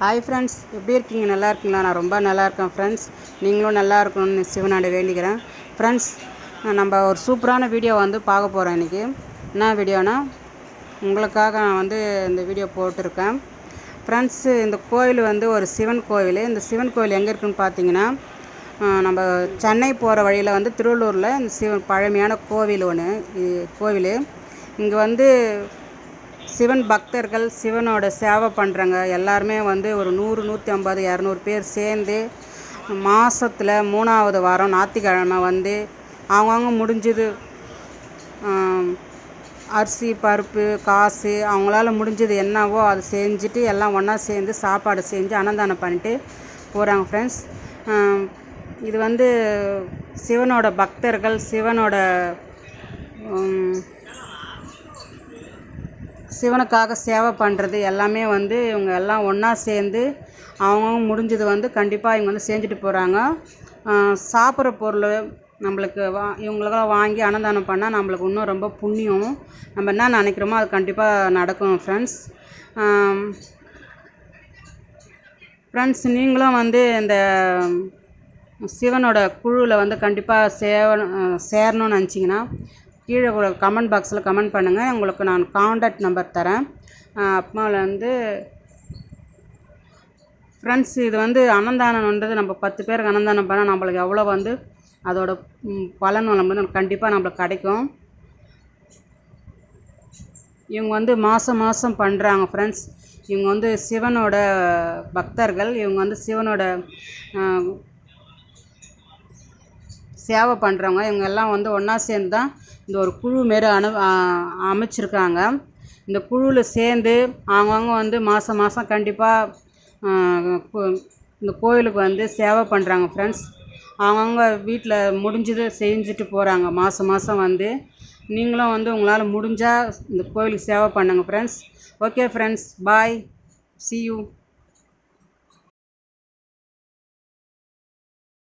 Hi friends எப்படி இருக்கீங்க? நல்லா இருக்குங்களா? நான் ரொம்ப நல்லா இருக்கேன் ஃப்ரெண்ட்ஸ் நீங்களும் நல்லா இருக்கணும்னு சிவனாண்ட வேண்டிக்கிறேன். ஃப்ரெண்ட்ஸ் நம்ம ஒரு சூப்பரான வீடியோ வந்து பார்க்க போகிறோம் இன்றைக்கி என்ன வீடியோனா உங்களுக்காக நான் வந்து இந்த வீடியோ போட்டிருக்கேன். ஃப்ரெண்ட்ஸு இந்த கோயில் வந்து ஒரு சிவன் கோவில் இந்த சிவன் கோயில் எங்கே இருக்குன்னு பார்த்தீங்கன்னா நம்ம சென்னை போகிற வழியில் வந்து திருவள்ளூரில் இந்த சிவன் பழமையான கோவில் ஒன்று கோவில். இங்கே வந்து சிவன் பக்தர்கள் சிவனோட சேவை பண்ணுறவங்க எல்லாருமே வந்து ஒரு நூறு நூற்றி ஐம்பது இரநூறு பேர் சேர்ந்து மாதத்தில் மூணாவது வாரம் ஞாத்திக்கிழமை வந்து அவங்கவுங்க முடிஞ்சது அரிசி பருப்பு காசு அவங்களால முடிஞ்சது என்னவோ அதை செஞ்சுட்டு எல்லாம் ஒன்றா சேர்ந்து சாப்பாடு செஞ்சு அன்னதானம் பண்ணிட்டு போகிறாங்க ஃப்ரெண்ட்ஸ் இது வந்து சிவனோட பக்தர்கள் சிவனோட சிவனுக்காக சேவை பண்ணுறது எல்லாமே வந்து இவங்க எல்லாம் ஒன்றா சேர்ந்து அவங்கவுங்க முடிஞ்சது வந்து கண்டிப்பாக இவங்க வந்து செஞ்சுட்டு போகிறாங்க சாப்பிட்ற பொருள் நம்மளுக்கு வா இவங்களுக்கெல்லாம் வாங்கி அன்னதானம் பண்ணால் நம்மளுக்கு இன்னும் ரொம்ப புண்ணியம். நம்ம என்ன நினைக்கிறோமோ அது கண்டிப்பாக நடக்கும் ஃப்ரெண்ட்ஸ் ஃப்ரெண்ட்ஸ் நீங்களும் வந்து இந்த சிவனோட குழுவில் வந்து கண்டிப்பாக சேவ சேரணும்னு நினச்சிங்கன்னா கீழே ஒரு கமெண்ட் பாக்ஸில் கமெண்ட் பண்ணுங்கள் உங்களுக்கு நான் காண்டாக்ட் நம்பர் தரேன். அப்புறமாவில் வந்து ஃப்ரெண்ட்ஸ் இது வந்து அன்னதானம்ன்றது நம்ம பத்து பேருக்கு அன்னதானம் பண்ணால் நம்மளுக்கு எவ்வளோ வந்து அதோட பலன் நம்ம வந்து கண்டிப்பாக நம்மளுக்கு கிடைக்கும். இவங்க வந்து மாதம் மாதம் பண்ணுறாங்க ஃப்ரெண்ட்ஸ் இவங்க வந்து சிவனோட பக்தர்கள். இவங்க வந்து சிவனோட சேவை பண்ணுறவங்க இவங்க எல்லாம் வந்து ஒன்றா சேர்ந்து தான் இந்த ஒரு குழு மாரி அனு அமைச்சிருக்காங்க. இந்த குழுவில் சேர்ந்து அவங்கவுங்க வந்து மாதம் மாதம் கண்டிப்பாக இந்த கோயிலுக்கு வந்து சேவை பண்ணுறாங்க ஃப்ரெண்ட்ஸ் அவங்கவுங்க வீட்டில் முடிஞ்சது செஞ்சுட்டு போகிறாங்க மாதம் மாதம் வந்து நீங்களும் வந்து உங்களால் முடிஞ்சால் இந்த கோயிலுக்கு சேவை பண்ணுங்கள் friends okay friends bye see you